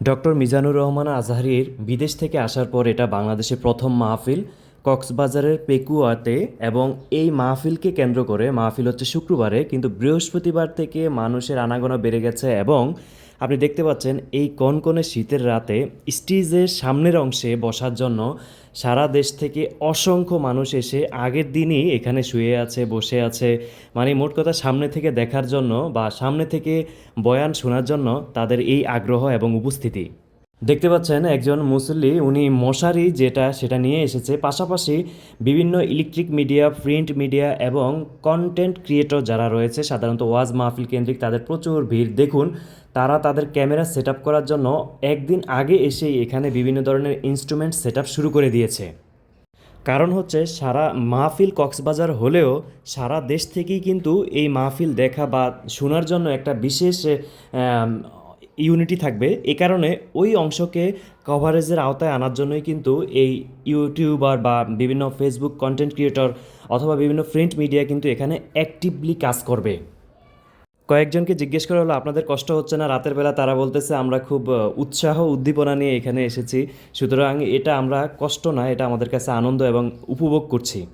Doctor Mizanur Rahman আজহারির বিদেশ থেকে আসার পর এটা বাংলাদেশের প্রথম মাহফিল কক্সবাজারের পেকুয়াতে এবং এই মাহফিলকে কেন্দ্র করে, মাহফিল হচ্ছে শুক্রবারে, কিন্তু বৃহস্পতিবার থেকে মানুষের আনাগোনা বেড়ে গেছে এবং আপনি দেখতে পাচ্ছেন এই কনকনে শীতের রাতে স্টেজের সামনের অংশে বসার জন্য সারা দেশ থেকে অসংখ্য মানুষ এসে আগের দিনই এখানে শুয়ে আছে, বসে আছে। মানে মোট কথা সামনে থেকে দেখার জন্য বা সামনে থেকে বয়ান শোনার জন্য তাদের এই আগ্রহ এবং উপস্থিতি। দেখতে পাচ্ছেন একজন মুসল্লি, উনি মশারি যেটা সেটা নিয়ে এসেছে। পাশাপাশি বিভিন্ন ইলেকট্রিক মিডিয়া প্রিন্ট মিডিয়া এবং কন্টেন্ট ক্রিয়েটর যারা রয়েছে, সাধারণত ওয়াজ মাহফিল কেন্দ্রিক তাদের প্রচুর ভিড়। দেখুন, তারা তাদের ক্যামেরা সেট করার জন্য একদিন আগে এসেই এখানে বিভিন্ন ধরনের ইনস্ট্রুমেন্ট সেট শুরু করে দিয়েছে। কারণ হচ্ছে, সারা মাহফিল কক্সবাজার হলেও সারা দেশ থেকেই কিন্তু এই মাহফিল দেখা বা শোনার জন্য একটা বিশেষ ইউনিটি থাকবে। এ কারণে ওই অংশকে কভারেজের আওতায় আনার জন্যই কিন্তু এই ইউটিউবার বা বিভিন্ন ফেসবুক কন্টেন্ট ক্রিয়েটর অথবা বিভিন্ন প্রিন্ট মিডিয়া কিন্তু এখানে অ্যাক্টিভলি কাজ করবে। কয়েকজনকে জিজ্ঞেস করা হলো, আপনাদের কষ্ট হচ্ছে না? রাতের বেলা তারা বলতেছে, আমরা খুব উৎসাহ, উদ্দীপনা নিয়ে এখানে এসেছি। সুতরাং এটা আমরা কষ্ট না, এটা আমাদের কাছে আনন্দ এবং উপভোগ করছি।